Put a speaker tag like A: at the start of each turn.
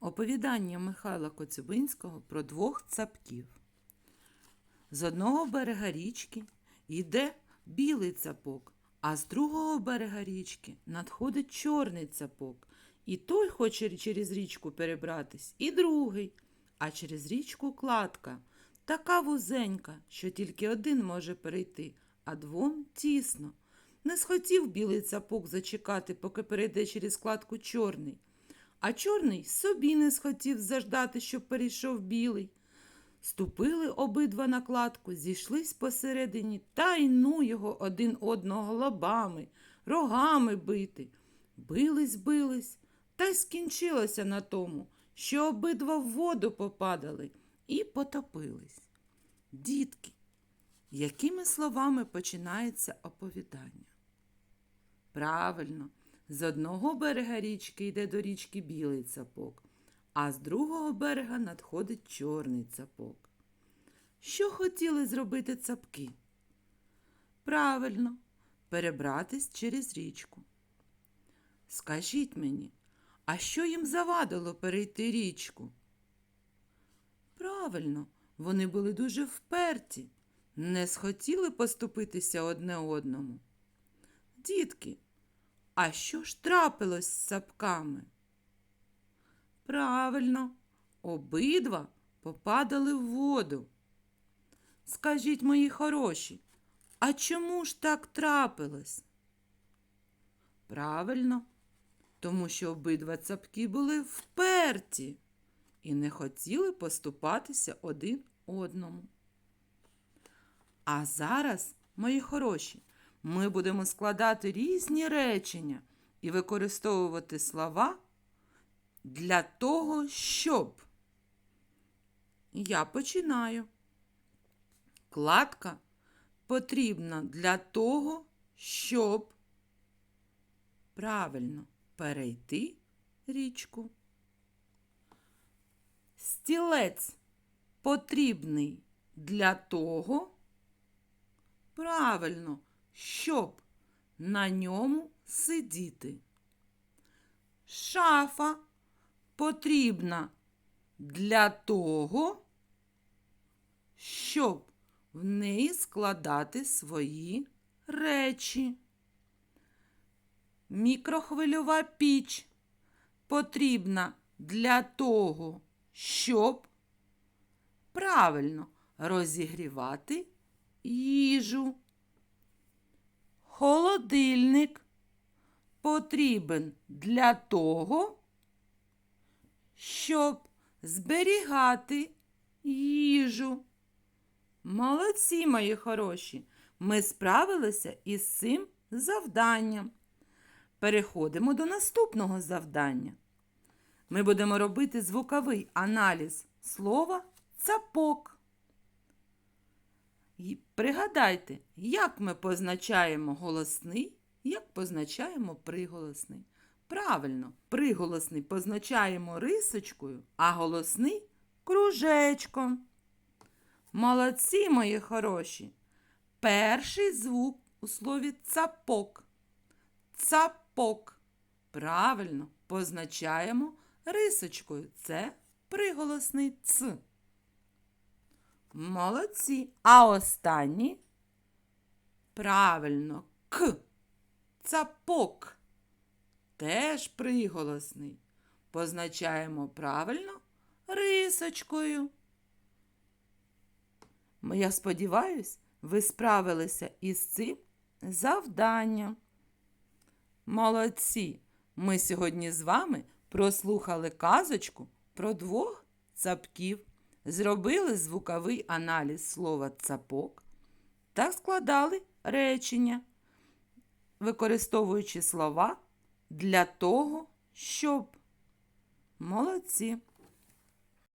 A: Оповідання Михайла Коцюбинського про двох цапків. З одного берега річки йде білий цапок, а з другого берега річки надходить чорний цапок. І той хоче через річку перебратись, і другий, а через річку кладка, така вузенька, що тільки один може перейти, а двом тісно. Не схотів білий цапок зачекати, поки перейде через кладку чорний. А чорний собі не схотів заждати, щоб перейшов білий. Ступили обидва на кладку, зійшлись посередині та й ну його один одного лобами, рогами бити. Бились, бились, та й скінчилося на тому, що обидва в воду попадали і потопились. Дітки, якими словами починається оповідання? Правильно, з одного берега річки йде до річки білий цапок, а з другого берега надходить чорний цапок. Що хотіли зробити цапки? Правильно, перебратись через річку. Скажіть мені, а що їм завадило перейти річку? Правильно, вони були дуже вперті, не схотіли поступитися одне одному. Дітки, а що ж трапилось з цапками? Правильно, обидва попадали в воду. Скажіть, мої хороші, а чому ж так трапилось? Правильно, тому що обидва цапки були вперті і не хотіли поступатися один одному. А зараз, мої хороші, ми будемо складати різні речення і використовувати слова для того, щоб. Я починаю. Кладка потрібна для того, щоб правильно перейти річку. Стілець потрібний для того, правильно, щоб на ньому сидіти. Шафа потрібна для того, щоб в неї складати свої речі. Мікрохвильова піч потрібна для того, щоб правильно розігрівати їжу. Холодильник потрібен для того, щоб зберігати їжу. Молодці, мої хороші, ми справилися із цим завданням. Переходимо до наступного завдання. Ми будемо робити звуковий аналіз слова цапок. Пригадайте, як ми позначаємо голосний, як позначаємо приголосний. Правильно, приголосний позначаємо рисочкою, а голосний кружечком. Молодці, мої хороші. Перший звук у слові цапок. Цапок. Правильно позначаємо рисочкою. Це приголосний ц. Молодці. А останній правильно к. Цапок. Теж приголосний. Позначаємо правильно рисочкою. Я сподіваюсь, ви справилися із цим завданням. Молодці! Ми сьогодні з вами прослухали казочку про двох цапків, зробили звуковий аналіз слова цапок та складали речення, використовуючи слова для того, щоб. Молодці!